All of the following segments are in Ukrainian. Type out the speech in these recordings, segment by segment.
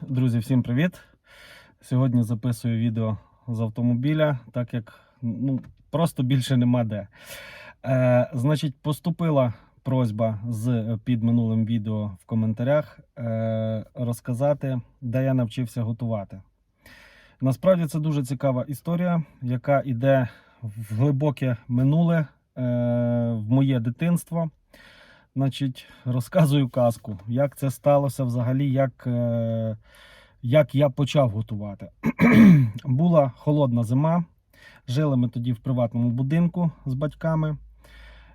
Друзі, всім привіт! Сьогодні записую відео з автомобіля, так як ну, просто більше нема де. Е, значить, поступила просьба з під минулим відео в коментарях е, розказати, де я навчився готувати. Насправді це дуже цікава історія, яка йде в глибоке минуле, е, в моє дитинство. Значить, розказую казку, як це сталося взагалі, як, е, як я почав готувати. Була холодна зима. Жили ми тоді в приватному будинку з батьками.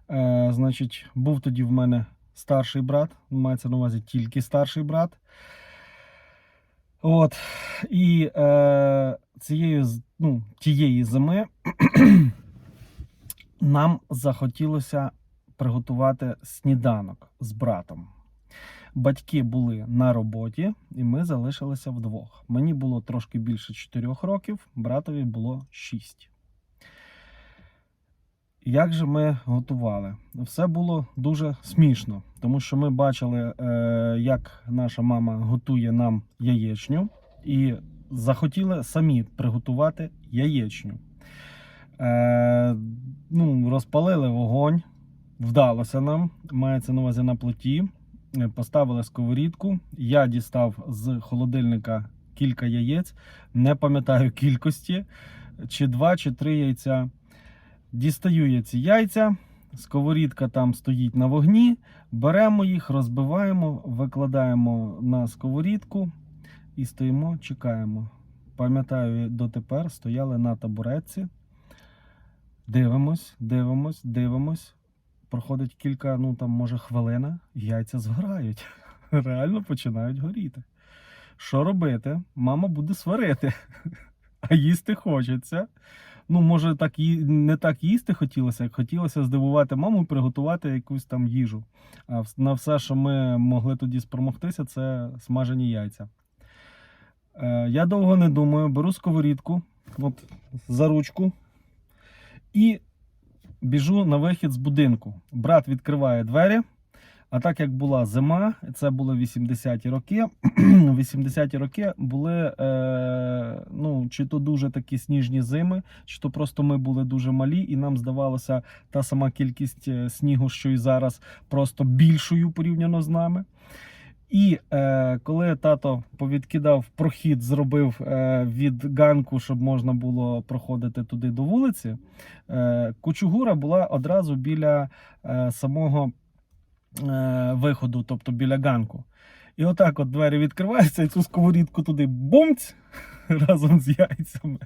Е, значить, був тоді в мене старший брат, мається на увазі тільки старший брат. От. І е, цієї, ну, тієї зими нам захотілося приготувати сніданок з братом. Батьки були на роботі, і ми залишилися вдвох. Мені було трошки більше 4 років, братові було 6. Як же ми готували? Все було дуже смішно, тому що ми бачили, е, як наша мама готує нам яєчню, і захотіли самі приготувати яєчню. Е, ну, розпалили вогонь, вдалося нам, мається на увазі на плиті. Е, Поставили сковорідку. Я дістав з холодильника кілька яєць, не пам'ятаю кількості, чи два, чи три яйця. Дістаю я ці яйця, сковорідка там стоїть на вогні. Беремо їх, розбиваємо, викладаємо на сковорідку і стоїмо, чекаємо. Пам'ятаю, дотепер стояли на табуретці. Дивимось, дивимось, дивимось. Проходить кілька, ну там, може, хвилина, яйця згорають. Реально починають горіти. Що робити? Мама буде сварити, а їсти хочеться. Ну, може, так і не так їсти хотілося, як хотілося здивувати маму і приготувати якусь там їжу. А на все, що ми могли тоді спромогтися, це смажені яйця. Е, я довго не думаю, беру сковорідку, от за ручку, і біжу на вихід з будинку. Брат відкриває двері. А так як була зима, це були 80-ті роки. 80-ті роки були е, ну, чи то дуже такі сніжні зими, чи то просто ми були дуже малі, і нам здавалося та сама кількість е, снігу, що і зараз, просто більшою порівняно з нами. І е, коли тато повідкидав прохід, зробив е, від ганку, щоб можна було проходити туди до вулиці, е, кучугура була одразу біля е, самого е, виходу, тобто біля ганку. І отак от двері відкриваються, і цю сковорідку туди бумць разом з яйцями.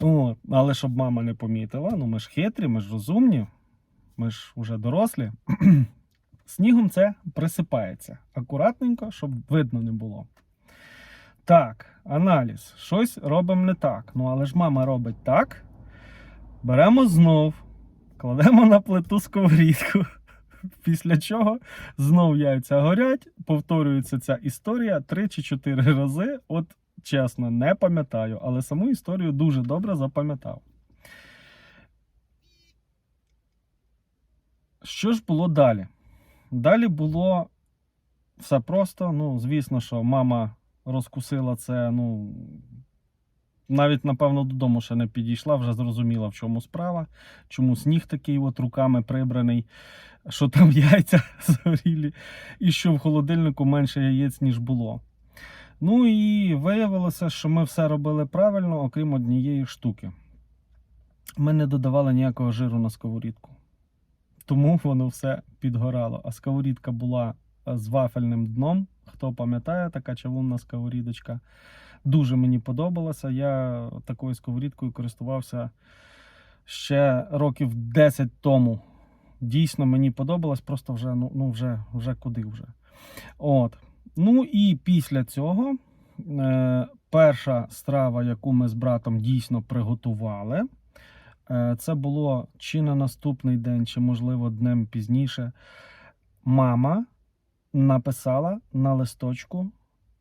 От. Але щоб мама не помітила, ну ми ж хитрі, ми ж розумні, ми ж вже дорослі. Снігом це присипається акуратненько, щоб видно не було. Так, аналіз. Щось робимо не так. Ну, але ж мама робить так. Беремо знов, кладемо на плиту сковорідку. Після чого знов яйця горять, повторюється ця історія три чи чотири рази. От чесно, не пам'ятаю, але саму історію дуже добре запам'ятав. Що ж було далі? Далі було все просто. Ну, звісно, що мама розкусила це, ну. Навіть, напевно, додому ще не підійшла, вже зрозуміла, в чому справа, чому сніг такий от руками прибраний, що там яйця згорілі, і що в холодильнику менше яєць, ніж було. Ну і виявилося, що ми все робили правильно, окрім однієї штуки. Ми не додавали ніякого жиру на сковорідку. Тому воно все підгорало. А сковорідка була е, з вафельним дном. Хто пам'ятає, така чавунна сковорідочка. Дуже мені подобалося. Я такою сковорідкою користувався ще років 10 тому. Дійсно, мені подобалось, просто вже, ну, ну вже, вже куди вже. От. Ну і після цього е, перша страва, яку ми з братом дійсно приготували, це було чи на наступний день, чи, можливо, днем пізніше. Мама написала на листочку,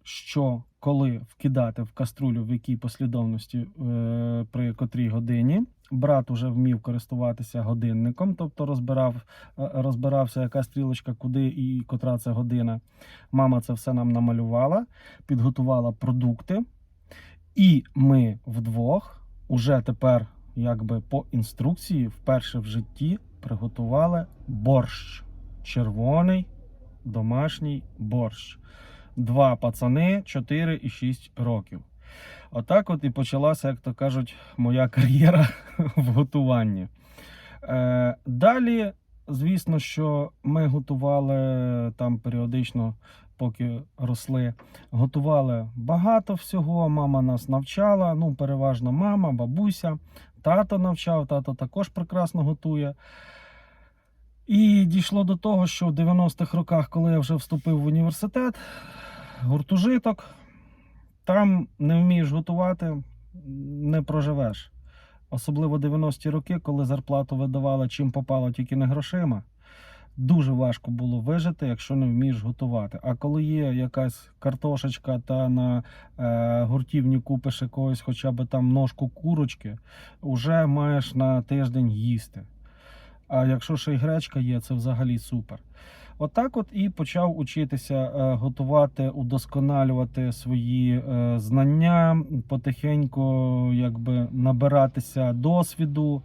що коли вкидати в каструлю, в якій послідовності е, при котрій годині. Брат уже вмів користуватися годинником, тобто розбирав, е, розбирався, яка стрілочка, куди і котра це година. Мама це все нам намалювала, підготувала продукти. І ми вдвох уже тепер, якби по інструкції, вперше в житті приготували борщ. Червоний домашній борщ. Два пацани 4 і 6 років. Отак от і почалася, як то кажуть, моя кар'єра в готуванні. Е, далі, звісно, що ми готували там періодично, поки росли, готували багато всього. Мама нас навчала. Ну, переважно мама, бабуся, тато навчав, тато також прекрасно готує. І дійшло до того, що в 90-х роках, коли я вже вступив в університет, гуртожиток, там не вмієш готувати, не проживеш. Особливо 90-ті роки, коли зарплату видавали чим попало, тільки не грошима. Дуже важко було вижити, якщо не вмієш готувати. А коли є якась картошечка та на е, гуртівні купиш якогось хоча б там ножку курочки, вже маєш на тиждень їсти. А якщо ще й гречка є, це взагалі супер. Отак от і почав учитися е, готувати, удосконалювати свої е, знання, потихеньку якби набиратися досвіду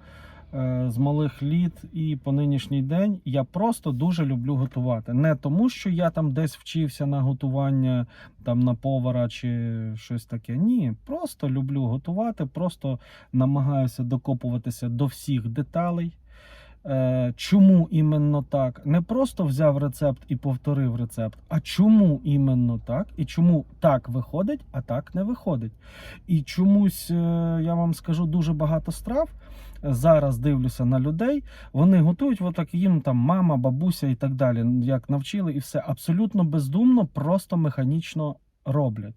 з малих літ. І по нинішній день я просто дуже люблю готувати. Не тому, що я там десь вчився на готування там на повара чи щось таке. Ні, просто люблю готувати, просто намагаюся докопуватися до всіх деталей. Е, чому іменно так? Не просто взяв рецепт і повторив рецепт, а чому іменно так? І чому так виходить, а так не виходить. І чомусь, е, я вам скажу, дуже багато страв. Зараз дивлюся на людей, вони готують отак їм там мама, бабуся і так далі, як навчили, і все абсолютно бездумно, просто механічно роблять.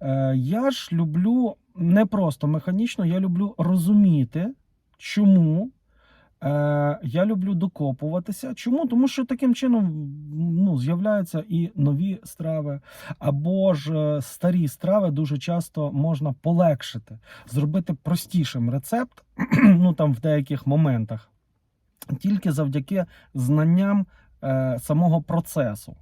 Е, я ж люблю не просто механічно, я люблю розуміти, чому. Е, я люблю докопуватися. Чому? Тому що таким чином ну, з'являються і нові страви, або ж е, старі страви дуже часто можна полегшити, зробити простішим рецепт, ну там в деяких моментах, тільки завдяки знанням е, самого процесу.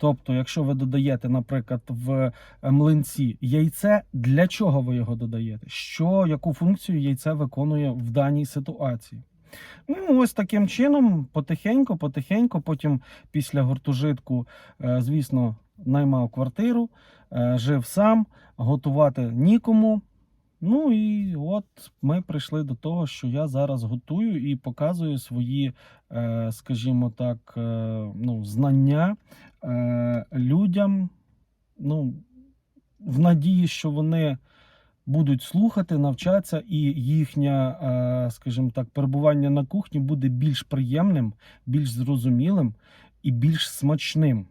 Тобто, якщо ви додаєте, наприклад, в млинці яйце, для чого ви його додаєте? Що, яку функцію яйце виконує в даній ситуації? Ну, ось таким чином, потихеньку, потихеньку, потім після гуртожитку, е, звісно, наймав квартиру, е, жив сам, готувати нікому. Ну і от ми прийшли до того, що я зараз готую і показую свої, е, скажімо так, е, ну, знання е, людям. Ну, в надії, що вони будуть слухати, навчатися, і їхнє, скажімо так, перебування на кухні буде більш приємним, більш зрозумілим і більш смачним.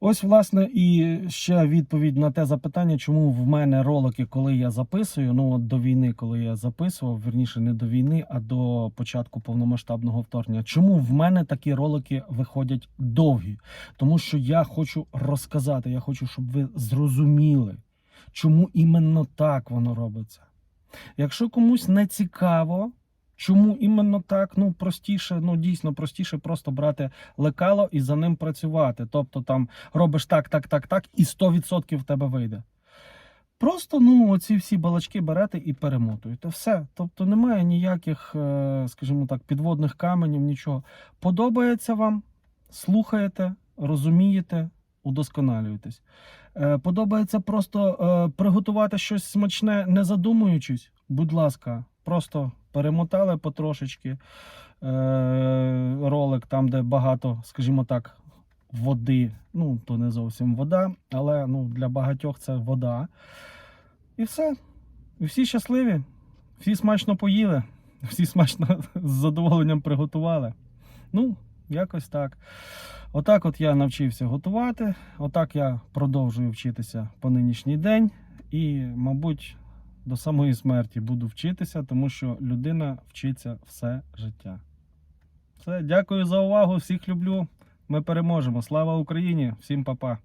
Ось, власне, і ще відповідь на те запитання, чому в мене ролики, коли я записую, ну от до війни, коли я записував, верніше не до війни, а до початку повномасштабного вторгнення. Чому в мене такі ролики виходять довгі? Тому що я хочу розказати, я хочу, щоб ви зрозуміли, чому іменно так воно робиться. Якщо комусь не цікаво, чому іменно так, ну простіше, ну дійсно простіше просто брати лекало і за ним працювати. Тобто там робиш так, так, так, так, і 100% в тебе вийде. Просто ну, оці всі балачки берете і перемотуєте. Все. Тобто немає ніяких, е, скажімо так, підводних каменів, нічого. Подобається вам, слухаєте, розумієте, удосконалюєтесь. Е, Подобається просто е, приготувати щось смачне, не задумуючись. Будь ласка, просто перемотали потрошечки е, ролик, там, де багато, скажімо так, води. Ну, то не зовсім вода, але ну, для багатьох це вода. І все. І всі щасливі, всі смачно поїли, всі смачно з задоволенням приготували. Ну, якось так. Отак от я навчився готувати, отак я продовжую вчитися по нинішній день. І, мабуть, до самої смерті буду вчитися, тому що людина вчиться все життя. Все, дякую за увагу, всіх люблю. Ми переможемо. Слава Україні! Всім па-па!